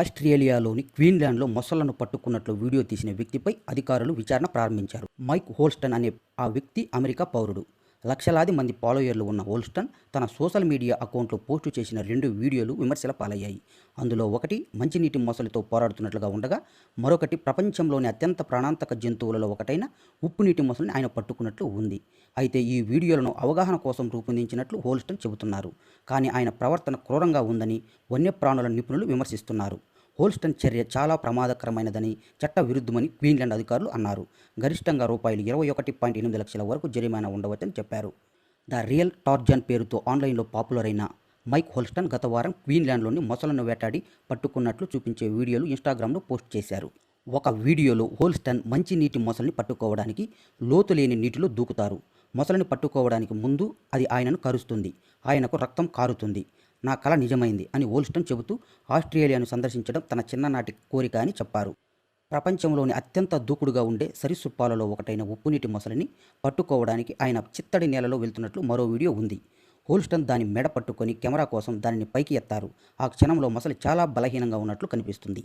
ఆస్ట్రేలియాలోని క్వీన్లాండ్లో మొసళ్ళను పట్టుకున్నట్లు వీడియో తీసిన వ్యక్తిపై అధికారులు విచారణ ప్రారంభించారు. మైక్ హోల్స్టన్ అనే ఆ వ్యక్తి అమెరికా పౌరుడు. లక్షలాది మంది ఫాలోయర్లు ఉన్న హోల్స్టన్ తన సోషల్ మీడియా అకౌంట్లో పోస్టు చేసిన రెండు వీడియోలు విమర్శల పాలయ్యాయి. అందులో ఒకటి మంచినీటి మొసలితో పోరాడుతున్నట్లుగా ఉండగా మరొకటి ప్రపంచంలోని అత్యంత ప్రాణాంతక జంతువులలో ఒకటైన ఉప్పు నీటి మొసలిని ఆయన పట్టుకున్నట్లు ఉంది. అయితే ఈ వీడియోలను అవగాహన కోసం రూపొందించినట్లు హోల్స్టన్ చెబుతున్నారు. కానీ ఆయన ప్రవర్తన క్రూరంగా ఉందని వన్యప్రాణుల నిపుణులు విమర్శిస్తున్నారు. హోల్స్టన్ చర్య చాలా ప్రమాదకరమైనదని చట్ట విరుద్ధమని క్వీన్లాండ్ అధికారులు అన్నారు. గరిష్టంగా రూపాయలు ఇరవై ఒకటి పాయింట్ ఎనిమిది లక్షల వరకు జరిమానా ఉండవచ్చని చెప్పారు. ద రియల్ టార్జన్ పేరుతో ఆన్లైన్లో పాపులర్ అయిన మైక్ హోల్స్టన్ గత వారం క్వీన్లాండ్లోని మొసలను వేటాడి పట్టుకున్నట్లు చూపించే వీడియోలు ఇన్స్టాగ్రామ్లో పోస్ట్ చేశారు. ఒక వీడియోలో హోల్స్టన్ మంచి నీటి మొసలిని పట్టుకోవడానికి లోతు లేని నీటిలో దూకుతారు. మొసలిని పట్టుకోవడానికి ముందు అది ఆయనను కరుస్తుంది. ఆయనకు రక్తం కారుతుంది. నా కళ నిజమైంది అని హోల్స్టన్ చెబుతూ ఆస్ట్రేలియాను సందర్శించడం తన చిన్ననాటి కోరిక అని చెప్పారు. ప్రపంచంలోని అత్యంత దూకుడుగా ఉండే సరీసృపాలలో ఒకటైన ఉప్పునీటి మొసలిని పట్టుకోవడానికి ఆయన చిత్తడి నేలలో వెళ్తున్నట్లు మరో వీడియో ఉంది. హోల్స్టన్ దాని మెడ పట్టుకొని కెమెరా కోసం దానిని పైకి ఎత్తారు. ఆ క్షణంలో మొసలి చాలా బలహీనంగా ఉన్నట్లు కనిపిస్తుంది.